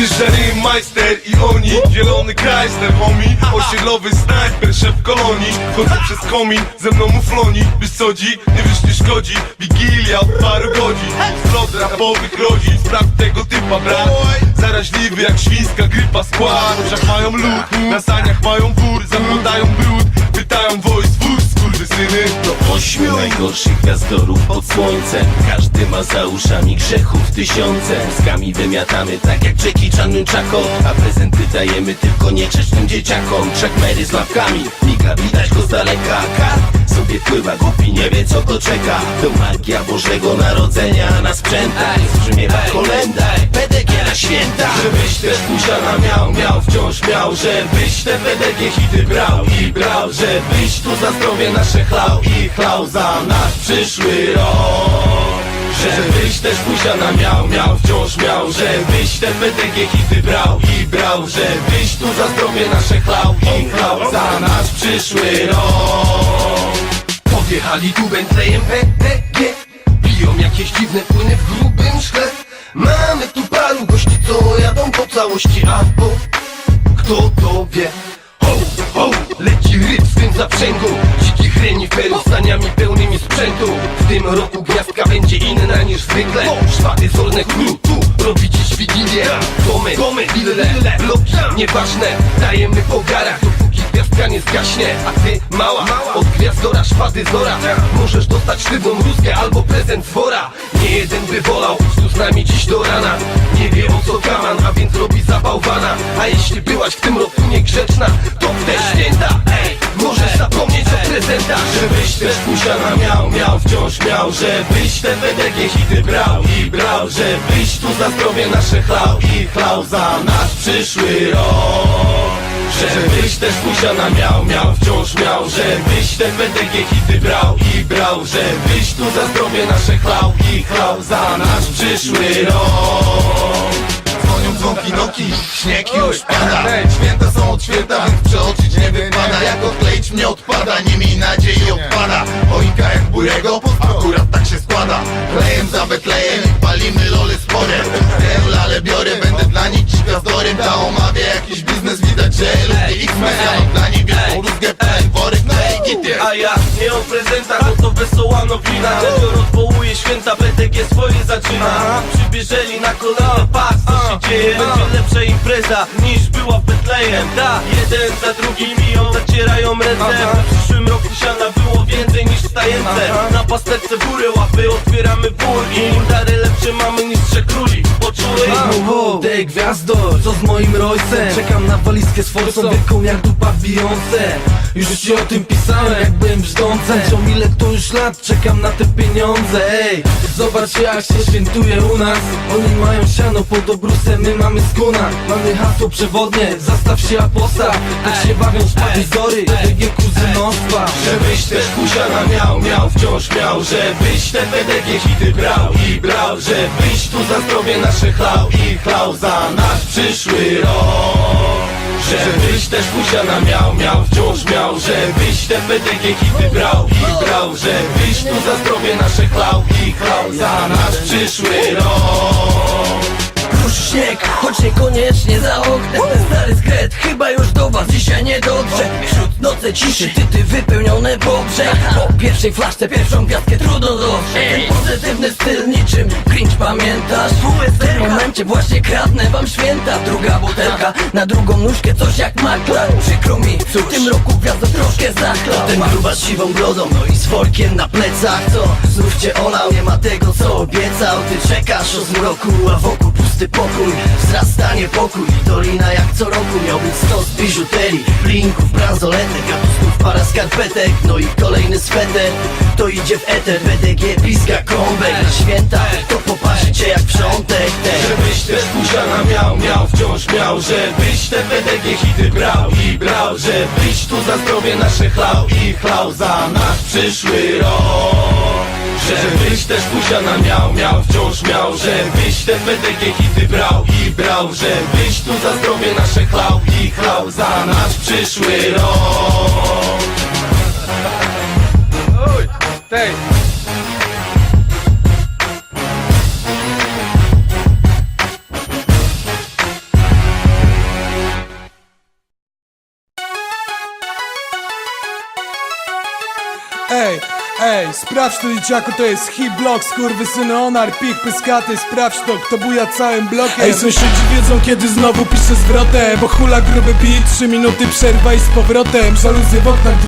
Wjeżdża majster i oni Zielony Chrysler, homie Osiedlowy snajper, szef kolonii Chodzę przez komin, ze mną mufloni. Wiesz co dzi? Nie wiesz nie szkodzi. Wigilia od paru godzin. Zwrot rapowych rodzin. Sprawdź tego typa, brat. Zaraźliwy jak świńska grypa skład oczach mają lód, na saniach mają wór. Zaglądają brud, pytają voice wóz Skurwysyny ośmiu najgorszych gwiazdorów pod słońcem. Każdy ma za uszami grzechów tysiące. Mózgami wymiatamy tak jak Jackie Chan Nunchako A prezenty dajemy tylko nieczecznym dzieciakom. Mary z łapkami, Mika widać go z daleka. Kart sobie pływa, głupi nie wie co to czeka. To magia Bożego Narodzenia na sprzętach. Brzmiewa kolenda, PDG na święta. Żebyś też miał, miał, wciąż miał Żebyś te PDG hity brał i brał Żebyś tu za zdrowie nasze chlał i chlał za nasz przyszły rok. Żebyś też pusiana miał, miał, wciąż miał Żebyś te PDG hity brał i brał Żebyś tu za zdrowie nasze chlał i chlał za nasz przyszły rok. Podjechali tu Bentleyem PDG Biją jakieś dziwne płyny w grubym szkle. Mamy tu paru gości, co jadą po całości Albo tym roku gwiazdka będzie inna niż zwykle. Szwaty zorne król tu robi dziś wigilię Domy, domy, wille, bloki, nieważne Dajemy po garach, dopóki gwiazdka nie zgaśnie. A ty, mała, od gwiazdora, szpady zora Możesz dostać sztywną rózgę albo prezent z wora. Nie jeden by wolał tu z nami dziś do rana. Nie wie o co kaman, a więc robi zabałwana A jeśli byłaś w tym roku niegrzeczna pusiana miał, miał, wciąż miał Żebyś te PDG hity brał i brał Żebyś tu za zdrowie nasze chlał i chlał za nasz przyszły rok. Żebyś też pusiana miał, miał, wciąż miał Żebyś te PDG hity brał i brał Żebyś tu za zdrowie nasze chlał i chlał za nasz przyszły rok dzwonki noki, śnieg już pada. Święta są od święta, więc przeoczyć nie wypada. Jak odkleić mnie odpada, nie miej nadziei odpada. Choinka jak burego, akurat tak się składa. Klejem za Betlejem i palimy lole spore Wiem, ale biorę, będę dla nich gwiazdorem. Ta omawia jakiś biznes, widać, że lubię X-Men Ja mam dla nich wielką rózgę, worek, klej, gity A ja nie o prezentach, bo to wesoła nowina. Czego rozwołuje święta, BTG swoje zaczyna Przybierzeli na kolana, dzieje Będzie lepsza impreza niż była w Betlejem. Da, jeden za drugim miją, zacierają ręce. W przyszłym roku siana było więcej niż w tajemce Na pasterce górę łapy, otwieramy wór. I im dary lepsze mamy niż trzech? Młody gwiazdor, co z moim Roycem Czekam na walizkę z forsą, wielką jak dupa Beyoncé. Już ci o tym pisałem, jak byłem brzdącem Cią ile to już lat, czekam na te pieniądze. Ej, zobacz jak się świętuje u nas. Oni mają siano pod obrusem, my mamy skuna. Mamy hasło przewodnie, zastaw się a postaw. Tak się bawią szpady Żebyś też pusiana miał, miał, wciąż miał Żebyś te PDG hity brał i brał Żebyś tu za zdrowie nasze chlał i chlał za nasz przyszły rok. Żebyś też pusiana miał, miał, wciąż miał Żebyś te PDG hity brał i brał Żebyś tu za zdrowie nasze chlał i chlał za nasz przyszły rok Kruszy śnieg, choć niekoniecznie za oknem. Ten stary skret chyba już do was dzisiaj nie dotrze. Wśród nocy ciszy, tyty wypełnione po brzeg Po pierwszej flaszce pierwszą gwiazdkę trudno dostrzec Ten pozytywny styl niczym cringe pamiętasz? W tym momencie właśnie kradnę wam święta. Druga butelka, na drugą nóżkę coś jak maklar Przykro mi, w tym roku gwiazda troszkę zachlał Ten gruba z siwą brodą, no i z workiem na plecach Co? Znów cię olał, nie ma tego co obiecał. Ty czekasz o zmroku, a wokół pusty pokój Wzrasta niepokój, dolina jak co roku Miał być stos biżuterii, blinków, bransoletek Gatusków, para skarpetek, no i kolejny sweter To idzie w eter, BDG, piska, kąbek. Na święta, to popatrzcie jak przątek. Ten Żebyś też pusiana miał, miał, wciąż miał. Żebyś te PDG hity brał i brał. Żebyś tu za zdrowie nasze chlał i chlał za nasz przyszły rok Żebyś też buziana miał, miał, wciąż miał Żebyś ten medykie hity brał i brał Żebyś tu za zdrowie nasze klał i klał Za nasz przyszły rok Uj, tej. Ej, ej, sprawdź to dzieciaku, to jest hip block Skurwysyny onar, pich pyskaty Sprawdź to, kto buja całym blokiem. Ej, sąsiedzi wiedzą kiedy znowu piszę zwrotę Bo hula gruby beat, trzy minuty przerwa i z powrotem Żaluzje w oknach